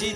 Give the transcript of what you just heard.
Gì